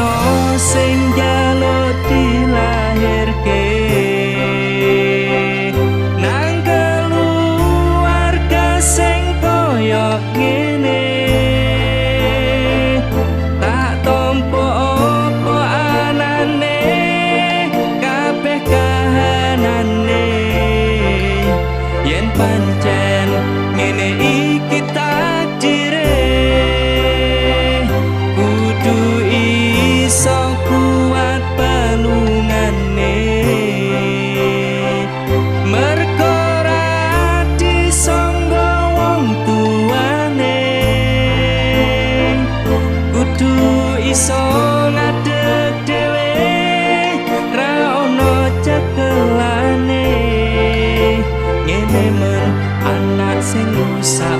ana sing jalo dilahirke. Nang keluarga sing kaya ngene. Tak tompo opo anane kabeh kahanane. Yen pancen ngene anak sing rusak